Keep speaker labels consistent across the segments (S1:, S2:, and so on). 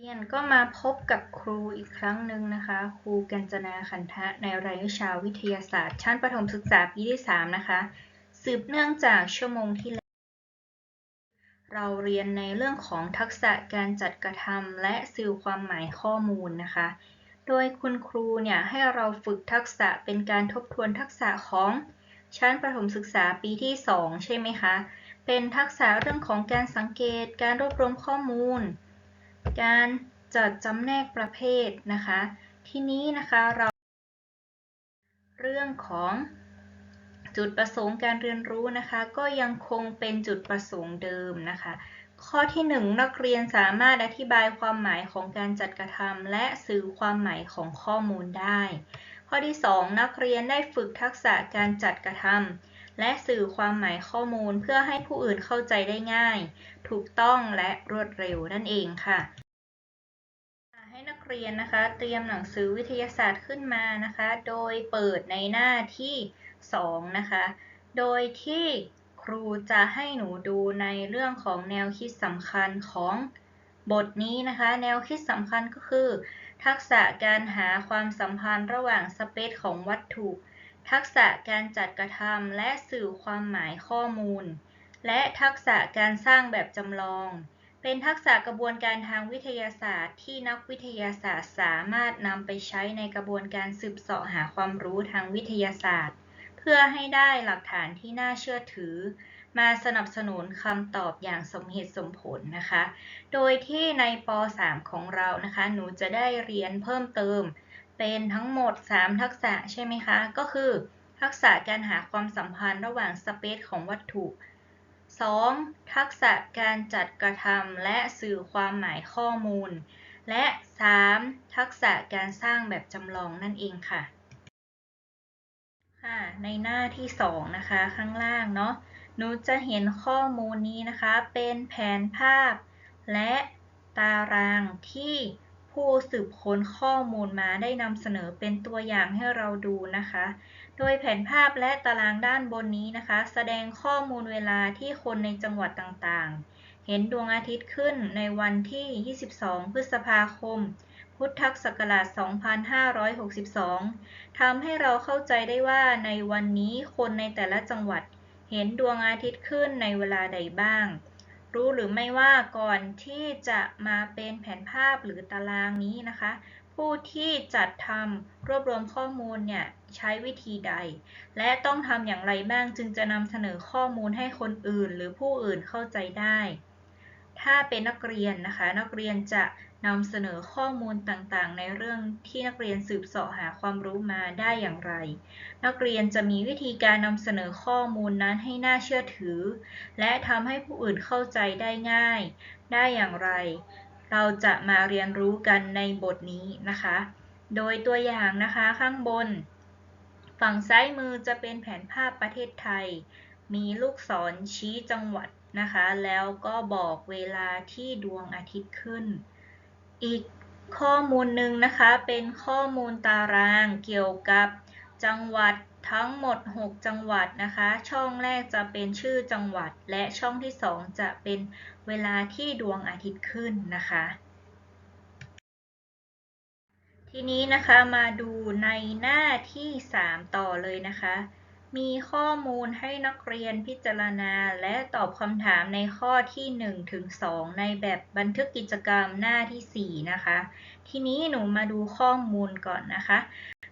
S1: เรียนก็มาพบกับครูอีกครั้งหนึ่งนะคะ ครูกัญจนาขันทะในรายวิชาวิทยาศาสตร์ ชั้นประถมศึกษาปีที่ 3 นะคะ สืบเนื่องจากชั่วโมงที่แล้ว เราเรียนในเรื่องของทักษะการจัดกระทำและสื่อความหมายข้อมูลนะคะ โดยคุณครูเนี่ยให้เราฝึกทักษะเป็นการทบทวนทักษะของชั้นประถมศึกษาปีที่ 2 ใช่ไหมคะ เป็นทักษะเรื่องของการสังเกต การรวบรวมข้อมูล การจัดจำแนกประเภทนะคะ ทีนี้นะคะเรา เรื่องของจุดประสงค์การเรียนรู้นะคะ ก็ยังคงเป็นจุดประสงค์เดิมนะคะ ข้อที่ 1 นักเรียนสามารถอธิบายความหมายของการจัดกระทำและสื่อความหมายของข้อมูลได้ ข้อที่ 2 นักเรียนได้ฝึกทักษะการจัดกระทำ และสื่อความหมายข้อมูลเพื่อให้ผู้อื่นเข้าใจได้ง่าย ถูกต้องและรวดเร็วนั่นเองค่ะให้นักเรียนนะคะ เตรียมหนังสือวิทยาศาสตร์ขึ้นมานะคะ โดยเปิดในหน้าที่ 2 นะคะ โดยที่ครูจะให้หนูดูในเรื่องของแนวคิดสำคัญของบทนี้นะคะ แนวคิดสำคัญก็คือ ทักษะการหาความสัมพันธ์ระหว่างสเปซของวัตถุ ทักษะการจัดกระทำและสื่อความหมายข้อมูล และทักษะการสร้างแบบจำลอง เป็นทักษะกระบวนการทางวิทยาศาสตร์ที่นักวิทยาศาสตร์สามารถนำไปใช้ในกระบวนการสืบเสาะหาความรู้ทางวิทยาศาสตร์ เพื่อให้ได้หลักฐานที่น่าเชื่อถือ มาสนับสนุนคำตอบอย่างสมเหตุสมผลนะคะ โดยที่ในป .3 ของเรานะคะ หนูจะได้เรียนเพิ่มเติม เป็นทั้งหมด 3 ทักษะใช่ไหมคะ ก็คือทักษะการหาความสัมพันธ์ระหว่างสเปซของวัตถุ 2. ทักษะการจัดกระทำและสื่อความหมายข้อมูล และ 3. ทักษะการสร้างแบบจำลองนั่นเองค่ะค่ะ ในหน้าที่ 2 นะคะ ข้างล่างเนาะหนูจะเห็นข้อมูลนี้นะคะ เป็นแผนภาพ และตารางที่ ผู้สืบค้นข้อมูลมาได้นำเสนอเป็นตัวอย่างให้เราดูนะคะ โดยแผนภาพและตารางด้านบนนี้นะคะ แสดงข้อมูลเวลาที่คนในจังหวัดต่างๆ เห็นดวงอาทิตย์ขึ้นในวันที่ 22 พฤษภาคม พุทธศักราช 2562 ทำให้เราเข้าใจได้ว่าในวันนี้คนในแต่ละจังหวัดเห็นดวงอาทิตย์ขึ้นในเวลาใดบ้าง รู้หรือไม่ว่าก่อนที่จะมาเป็นแผนภาพหรือตารางนี้นะคะ ผู้ที่จัดทำรวบรวมข้อมูลเนี่ยใช้วิธีใด และต้องทำอย่างไรบ้างจึงจะนำเสนอข้อมูลให้คนอื่น หรือผู้อื่นเข้าใจได้ ถ้าเป็นนักเรียนนะคะ นักเรียนจะ นำเสนอข้อมูลต่างๆ ในเรื่องที่นักเรียนสืบเสาะหาความรู้มาได้อย่างไร นักเรียนจะมีวิธีการนำเสนอข้อมูลนั้นให้น่าเชื่อถือ และทำให้ผู้อื่นเข้าใจได้ง่าย ได้อย่างไร เราจะมาเรียนรู้กันในบทนี้นะคะ โดยตัวอย่างนะคะข้างบน ฝั่งซ้ายมือจะเป็นแผนภาพประเทศไทย มีลูกศรชี้จังหวัดนะคะ แล้วก็บอกเวลาที่ดวงอาทิตย์ขึ้น อีกข้อมูลหนึ่งนะคะเป็นข้อมูลตารางเกี่ยวกับจังหวัดทั้งหมด 6 จังหวัดนะคะ ช่องแรกจะเป็นชื่อจังหวัด และช่องที่ 2 จะเป็นเวลาที่ดวงอาทิตย์ขึ้นนะคะ ทีนี้นะคะมาดูในหน้าที่ 3 ต่อเลยนะคะ มีข้อมูลให้นักเรียนพิจารณาและตอบคำถามในข้อที่ 1 ถึง 2 ในแบบบันทึกกิจกรรมหน้าที่ 4 นะคะ ทีนี้หนูมาดูข้อมูลก่อนนะคะ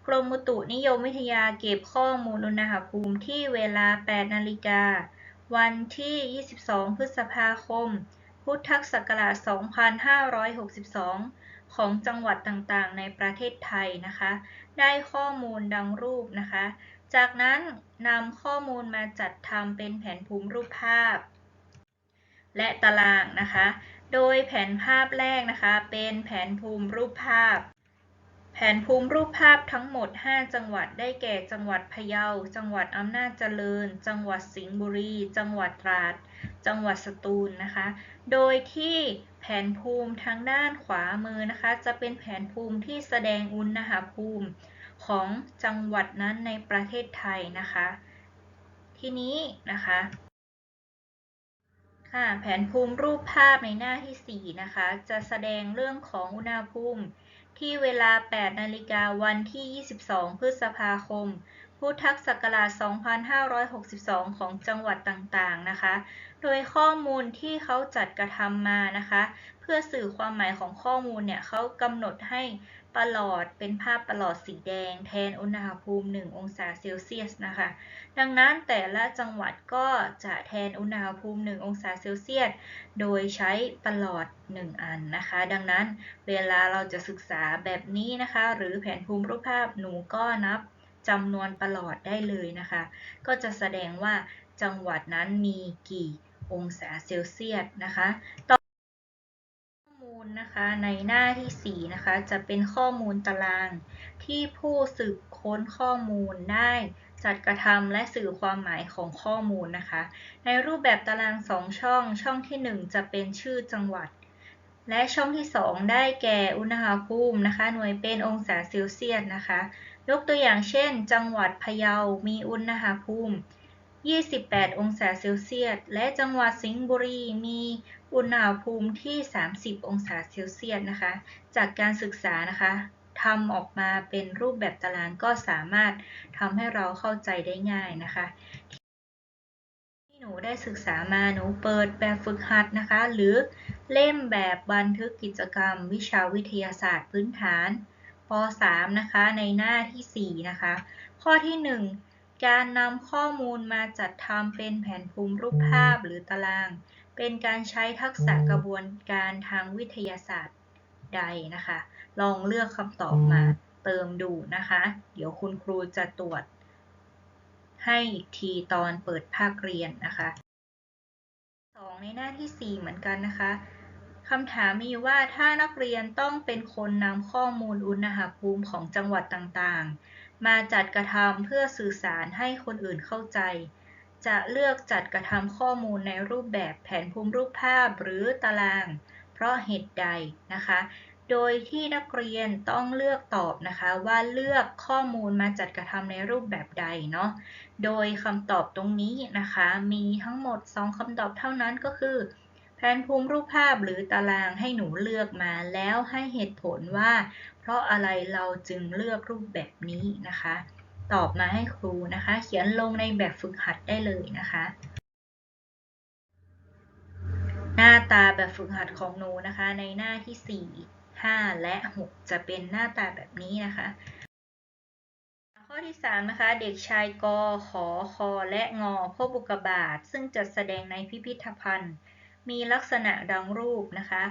S1: กรมอุตุนิยมวิทยาเก็บข้อมูลอุณหภูมิที่เวลา 8 นาฬิกา วันที่ 22 พฤษภาคม พุทธศักราช 2562 ของจังหวัดต่างๆ ในประเทศไทยนะคะ ได้ข้อมูลดังรูปนะคะ จากนั้นนำข้อมูลมาจัดทำเป็นแผนภูมิรูปภาพ และตารางนะคะ โดยแผนภาพแรกนะคะ เป็นแผนภูมิรูปภาพ แผนภูมิรูปภาพทั้งหมด 5 จังหวัดได้แก่จังหวัดพะเยา จังหวัดอำนาจเจริญ จังหวัดสิงห์บุรี จังหวัดตราด จังหวัดสตูลนะคะ โดยที่แผนภูมิทางด้านขวามือนะคะ จะเป็นแผนภูมิที่แสดงอุณหภูมิ ของจังหวัดนั้นในประเทศไทยนะคะ ทีนี้นะคะค่ะแผนภูมิรูปภาพในหน้าที่ 4 นะคะ จะแสดงเรื่องของอุณหภูมิที่เวลา 8 นาฬิกาวันที่ 22 พฤษภาคม พุทธศักราช 2562 ของจังหวัดต่างๆ นะคะ โดยข้อมูลที่เขาจัดกระทำมานะคะ เพื่อสื่อความหมายของข้อมูลเนี่ยเขากำหนดให้ประหลอดเป็นภาพประหลอดสีแดง แทนอุณหภูมิ 1 องศาเซลเซียสนะคะ ดังนั้นแต่ละจังหวัดก็จะแทนอุณหภูมิ 1 องศาเซลเซียส โดยใช้ประหลอด 1 อันนะคะ ดังนั้นเวลาเราจะศึกษาแบบนี้นะคะ หรือแผนภูมิรูปภาพหนูก็นับ จำนวนประหลอดได้เลยนะคะ ก็จะแสดงว่าจังหวัดนั้นมีกี่องศาเซลเซียสนะคะต่อข้อมูลนะคะในหน้าที่ 4 นะคะ จะเป็นข้อมูลตารางที่ผู้สืบค้นข้อมูลได้จัดกระทำและสื่อความหมายของข้อมูลนะคะ ในรูปแบบตาราง 2 ช่อง ช่องที่ 1 จะเป็นชื่อจังหวัด และช่องที่ 2 ได้แก่อุณหภูมินะคะ หน่วยเป็นองศาเซลเซียสนะคะ ยกตัวอย่างเช่น จังหวัดพะเยา มีอุณหภูมิ 28 องศาเซลเซียส และจังหวัดสิงห์บุรี มีอุณหภูมิที่ 30 องศาเซลเซียสนะคะ จากการศึกษานะคะทำออกมาเป็นรูปแบบตารางก็สามารถทำให้เราเข้าใจได้ง่ายนะคะที่หนูได้ศึกษามาหนูเปิดแบบฝึกหัดนะคะ หรือเล่มแบบบันทึกกิจกรรม วิชาวิทยาศาสตร์พื้นฐาน ป .3 นะคะ ในหน้าที่ 4 นะคะ ข้อที่ 1 การนำข้อมูลมาจัดทำเป็นแผนภูมิรูปภาพหรือตาราง เป็นการใช้ทักษะกระบวนการทางวิทยาศาสตร์ใดนะคะ ลองเลือกคำตอบมาเติมดูนะคะ เดี๋ยวคุณครูจะตรวจ ให้อีกทีตอนเปิดภาคเรียนนะคะ 2 ในหน้าที่ 4 เหมือนกันนะคะ คำถามมีว่าถ้านักเรียนต้องเป็นคนนำข้อมูลอุณหภูมิของจังหวัดต่างๆ มาจัดกระทำเพื่อสื่อสารให้คนอื่นเข้าใจ จะเลือกจัดกระทำข้อมูลในรูปแบบแผนภูมิรูปภาพหรือตาราง เพราะเหตุใดนะคะ โดยที่นักเรียนต้องเลือกตอบนะคะว่าเลือกข้อมูลมาจัดกระทำในรูปแบบใดเนาะ โดยคำตอบตรงนี้นะคะ มีทั้งหมด 2คำตอบเท่านั้นก็คือ แผนภูมิรูปภาพหรือตารางให้หนูเลือกมาแล้วให้เหตุผลว่า เพราะอะไรเราจึงเลือกรูปแบบนี้นะคะ ตอบมาให้ครูนะคะ เขียนลงในแบบฝึกหัดได้เลยนะคะ หน้าตาแบบฝึกหัดของหนูนะคะ ในหน้าที่ 4 5 และ 6 จะเป็นหน้าตาแบบนี้นะคะข้อที่3นะคะ เด็กชายกอขอคอและงอพบอุกบาตซึ่งจัดแสดงในพิพิธภัณฑ์ มีลักษณะดังรูปนะคะ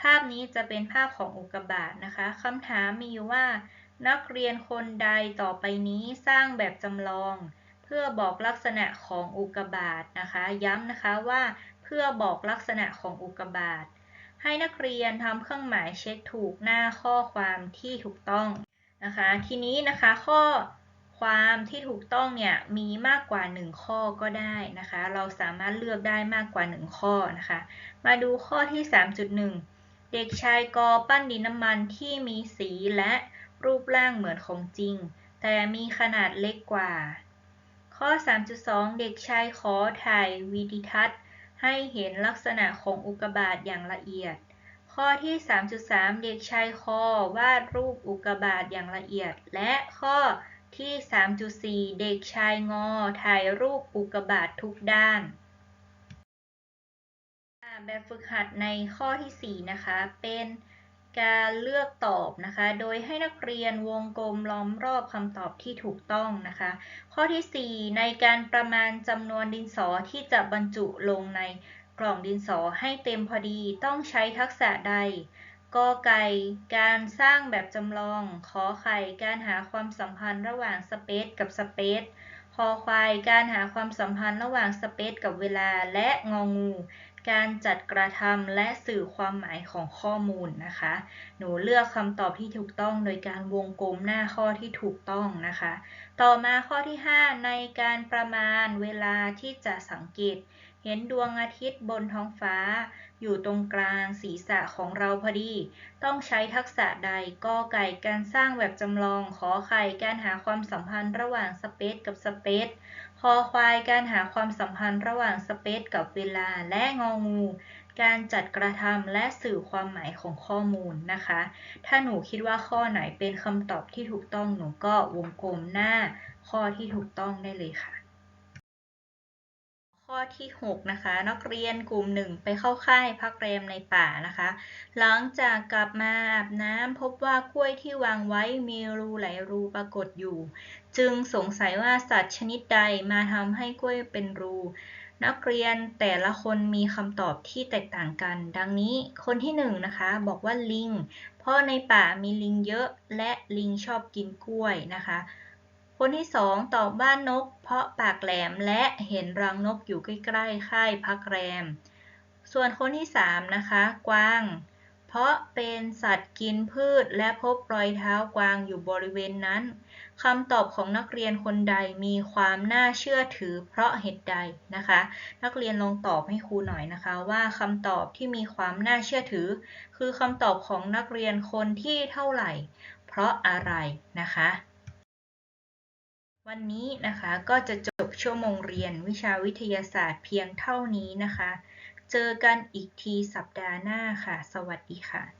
S1: ภาพนี้จะเป็นภาพของอุกกาบาตนะคะคำถามมีอยู่ว่า นักเรียนคนใดต่อไปนี้สร้างแบบจำลอง เพื่อบอกลักษณะของอุกกาบาตนะคะ ย้ำนะคะว่าเพื่อบอกลักษณะของอุกกาบาตให้นักเรียนทำเครื่องหมายเช็คถูกหน้าข้อความที่ถูกต้องนะคะ ทีนี้นะคะข้อ ความที่ถูกต้องเนี่ยมีมากกว่า 1 ข้อก็ได้นะคะ เราสามารถเลือกได้มากกว่า 1 ข้อนะคะ มาดูข้อที่ 3.1 เด็กชายกอปั้นดินน้ำมันที่มีสีและรูปร่างเหมือนของจริง แต่มีขนาดเล็กกว่า ข้อ 3.2 เด็กชายขอถ่ายวิดีทัศน์ ให้เห็นลักษณะของอุกกาบาตอย่างละเอียด ข้อที่ 3.3 เด็กชายคอวาดรูปอุกกาบาตอย่างละเอียด และข้อ ที่ 3.4 เด็กชายงอ ถ่ายรูปอุกกาบาตทุกด้าน แบบฝึกหัดในข้อที่ 4 นะคะ เป็นการเลือกตอบนะคะ โดยให้นักเรียนวงกลมล้อมรอบคำตอบที่ถูกต้องนะคะ ข้อที่ 4 ในการประมาณจำนวนดินสอที่จะบรรจุลงในกล่องดินสอให้เต็มพอดีต้องใช้ทักษะใด กอไก่ การสร้างแบบจำลอง ขอไข่ การหาความสัมพันธ์ระหว่างสเปซกับสเปซคอควาย การหาความสัมพันธ์ระหว่างสเปซกับเวลา และงองู การจัดกระทำและสื่อความหมายของข้อมูลนะคะ หนูเลือกคำตอบที่ถูกต้องโดยการวงกลมหน้าข้อที่ถูกต้องนะคะ ต่อมาข้อที่ 5 ในการประมาณเวลาที่จะสังเกต เห็นดวงอาทิตย์บนท้องฟ้า อยู่ตรงกลางศีรษะของเราพอดี ต้องใช้ทักษะใดกอไก่การสร้างแบบจำลอง ขอไข่การหาความสัมพันธ์ระหว่างสเปซกับสเปซคอควายการหาความสัมพันธ์ระหว่างสเปซกับเวลาและงองู การจัดกระทำและสื่อความหมายของข้อมูลนะคะ ถ้าหนูคิดว่าข้อไหนเป็นคำตอบที่ถูกต้องหนูก็วงกลมหน้าข้อที่ถูกต้องได้เลยค่ะ ข้อที่ 6 นะคะ นักเรียนกลุ่มหนึ่งไปเข้าค่ายพักแรมในป่านะคะ หลังจากกลับมาอาบน้ำพบว่ากล้วยที่วางไว้มีรูหลายรูปรากฏอยู่ จึงสงสัยว่าสัตว์ชนิดใดมาทำให้กล้วยเป็นรู นักเรียนแต่ละคนมีคำตอบที่แตกต่างกัน ดังนี้คนที่1นงนะคะบอกว่าลิง เพราะในป่ามีลิงเยอะและลิงชอบกินกล้วยนะคะ คนที่สองตอบบ้านนก เพราะปากแหลมและเห็นรังนกอยู่ใกล้ๆค่ายพักแรม ส่วนคนที่สามนะคะกวาง เพราะเป็นสัตว์กินพืชและพบรอยเท้ากวางอยู่บริเวณนั้นคำตอบของนักเรียนคนใดมีความน่าเชื่อถือเพราะเหตุใดนะคะ นักเรียนลองตอบให้ครูหน่อยนะคะ ว่าคำตอบที่มีความน่าเชื่อถือ คือคำตอบของนักเรียนคนที่เท่าไหร่ เพราะอะไรนะคะ วันนี้นะคะก็จะจบชั่วโมงเรียนวิชาวิทยาศาสตร์เพียงเท่านี้นะคะ เจอกันอีกทีสัปดาห์หน้าค่ะ สวัสดีค่ะ